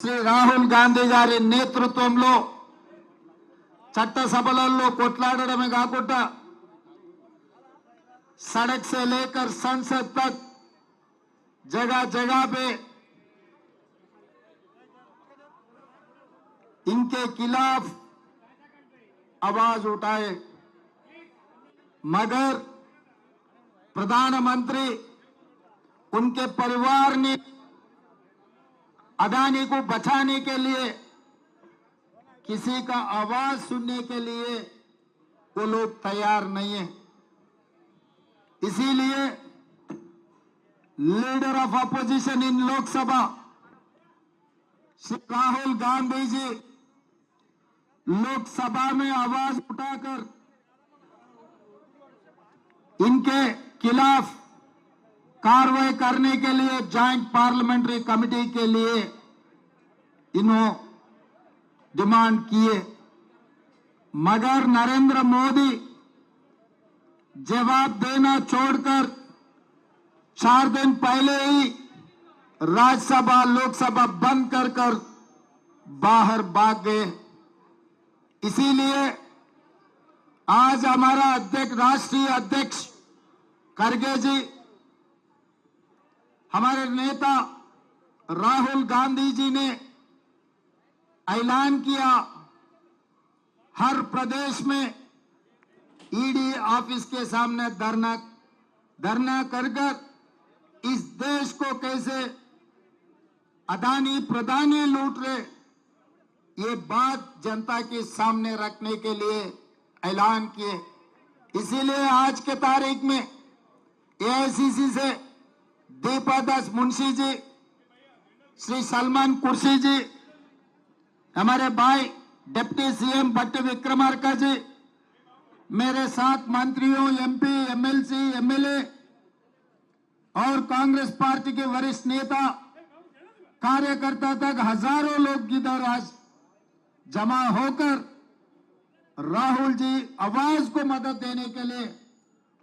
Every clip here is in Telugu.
శ్రీ రాహుల్ గాంధీ గారి నేతృత్వంలో చట్టసభలలో కొట్లాడడమే కాకుండా सड़क से लेकर संसद तक जगह जगह पे इनके खिलाफ आवाज उठाए मगर प्रधानमंत्री उनके परिवार ने अदानी को बचाने के लिए, किसी का आवाज़ सुनने के लिए वो लोग तैयार नहीं है। इसीलिए leader of opposition in Lok Sabha, Shri Rahul Gandhi ji, Lok Sabha में आवाज़ उठाकर इनके खिलाफ कार्रवाई करने के लिए जॉइंट पार्लियामेंट्री कमेटी के लिए इन्हों डिमांड किए। मगर नरेंद्र मोदी जवाब देना छोड़कर चार दिन पहले ही राज्यसभा, लोकसभा बंद कर कर बाहर भाग गए। इसीलिए आज हमारा अध्यक्ष, राष्ट्रीय अध्यक्ष खड़गे जी हमारे नेता राहुल गांधी जी ने ऐलान किया, हर प्रदेश में ईडी ऑफ़िस के सामने धरना धरना कर इस देश को कैसे अदानी प्रदानी लूट रहे, ये बात जनता के सामने रखने के लिए ऐलान किए। इसीलिए आज के तारीख में एआईसीसी से दीपादास मुंशी जी, श्री सलमान कुर्सी जी, हमारे भाई डिप्टी सीएम भट्ट विक्रमार्का जी, मेरे साथ मंत्रियों एमपी एमएलसी एमएलए और कांग्रेस पार्टी के वरिष्ठ नेता, कार्यकर्ता तक हज़ारों लोग इधर आज जमा होकर राहुल जी आवाज़ को मदद देने के लिए,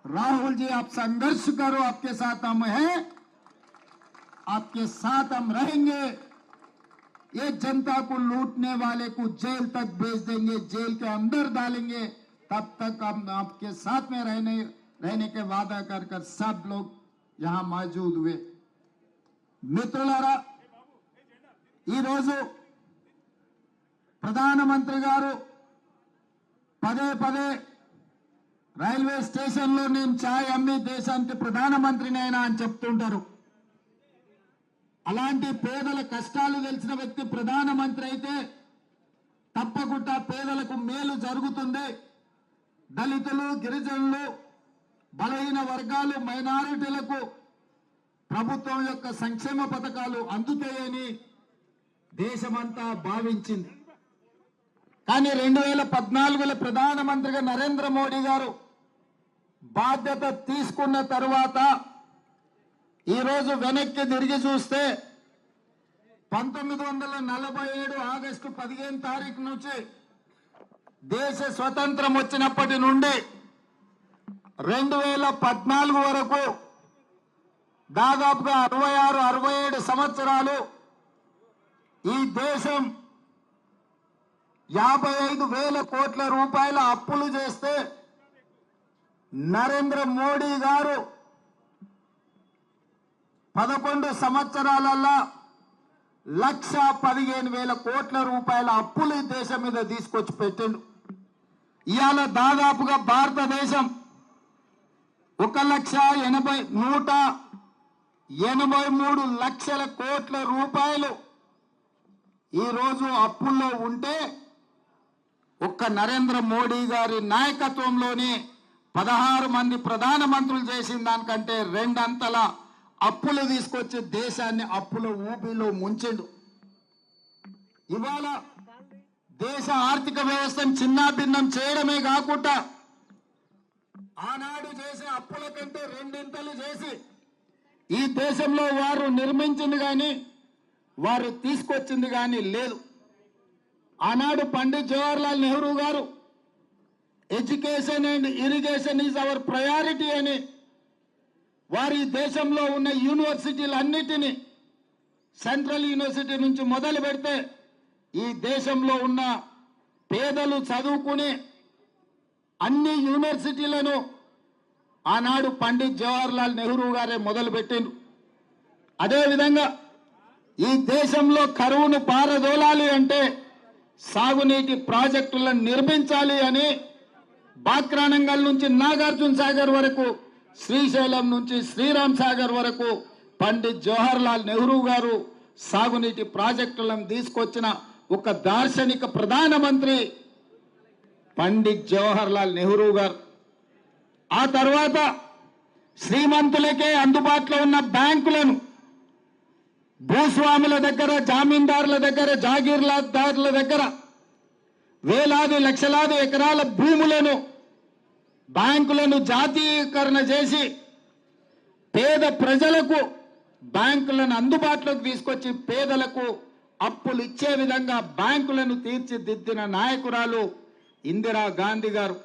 राहुल जी आप संघर्ष करो, आपके साथ हम हैं। आपके साथ हम रहेंगे ये जनता को लूटने वाले को जेल तक भेज देंगे जेल के अंदर डालेंगे तब तक हम आपके साथ में रहने रहने के वादा कर कर सब लोग यहाँ मौजूद हुए మిత్రులారా ఈరోజు ప్రధానమంత్రి గారు పదే పదే రైల్వే స్టేషన్లో నేను ఛాయ్ అమ్మి దేశానికి ప్రధానమంత్రిని అయినా అని చెప్తుంటారు అలాంటి పేదల కష్టాలు తెలిసిన వ్యక్తి ప్రధానమంత్రి అయితే తప్పకుండా పేదలకు మేలు జరుగుతుంది. దళితులు గిరిజనులు బలహీన వర్గాలు మైనారిటీలకు ప్రభుత్వం యొక్క సంక్షేమ పథకాలు అందుతాయని దేశమంతా భావించింది. కానీ రెండు వేల పద్నాలుగులో ప్రధానమంత్రిగా నరేంద్ర మోడీ గారు బాధ్యత తీసుకున్న తరువాత ఈరోజు వెనక్కి తిరిగి చూస్తే పంతొమ్మిది వందల నలభై ఏడు ఆగస్టు పదిహేను తారీఖు నుంచి దేశ స్వతంత్రం వచ్చినప్పటి నుండి రెండు వేల పద్నాలుగు వరకు దాదాపుగా అరవై ఆరు అరవై ఏడు సంవత్సరాలు ఈ దేశం యాభై ఐదు వేల కోట్ల రూపాయల అప్పులు చేస్తే నరేంద్ర మోడీ గారు పదకొండు సంవత్సరాలలో లక్ష పదిహేను వేల కోట్ల రూపాయల అప్పులు ఈ దేశం మీద తీసుకొచ్చి పెట్టిండు. ఇవాళ దాదాపుగా భారతదేశం ఒక లక్ష ఎనభై నూట ఎనభై మూడు లక్షల కోట్ల రూపాయలు ఈరోజు అప్పుల్లో ఉంటే ఒక్క నరేంద్ర మోడీ గారి నాయకత్వంలోనే పదహారు మంది ప్రధానమంత్రులు చేసిన దానికంటే రెండంతల అప్పులు తీసుకొచ్చి దేశాన్ని అప్పుల ఊపిలో ముంచెండు. ఇవాళ దేశ ఆర్థిక వ్యవస్థను చిన్నాభిన్నం చేయడమే కాకుండా ఆనాడు చేసే అప్పుల కంటే రెండింతలు చేసి ఈ దేశంలో వారు నిర్మించింది కానీ వారు తీసుకొచ్చింది కానీ లేదు. ఆనాడు పండిత్ జవహర్లాల్ నెహ్రూ గారు education and irrigation is our priority అని వారి దేశంలో ఉన్న యూనివర్సిటీలన్నిటినీ సెంట్రల్ యూనివర్సిటీ నుంచి మొదలు పెడితే ఈ దేశంలో ఉన్న పేదలు చదువుకుని అన్ని యూనివర్సిటీలను ఆనాడు పండిత్ జవహర్లాల్ నెహ్రూ గారే మొదలుపెట్టిండ్రు అదేవిధంగా ఈ దేశంలో కరువును పారదోలాలి అంటే సాగునీటి ప్రాజెక్టులను నిర్మించాలి అని బాక్రానంగల్ నుంచి నాగార్జున సాగర్ వరకు శ్రీశైలం నుంచి శ్రీరామ్ సాగర్ వరకు పండిత్ జవహర్లాల్ నెహ్రూ గారు సాగునీటి ప్రాజెక్టులను తీసుకొచ్చిన ఒక దార్శనిక ప్రధానమంత్రి పండిత్ జవహర్లాల్ నెహ్రూ గారు. ఆ తర్వాత శ్రీమంతులకే అందుబాటులో ఉన్న బ్యాంకులను భూస్వాముల దగ్గర జామీందారుల దగ్గర జాగీర్దారుల దగ్గర వేలాది లక్షలాది ఎకరాల భూములను బ్యాంకులను జాతీయకరణ చేసి పేద ప్రజలకు బ్యాంకులను అందుబాటులోకి తీసుకొచ్చి పేదలకు అప్పులు ఇచ్చే విధంగా బ్యాంకులను తీర్చిదిద్దిన నాయకురాలు ఇందిరా గాంధీ గారు.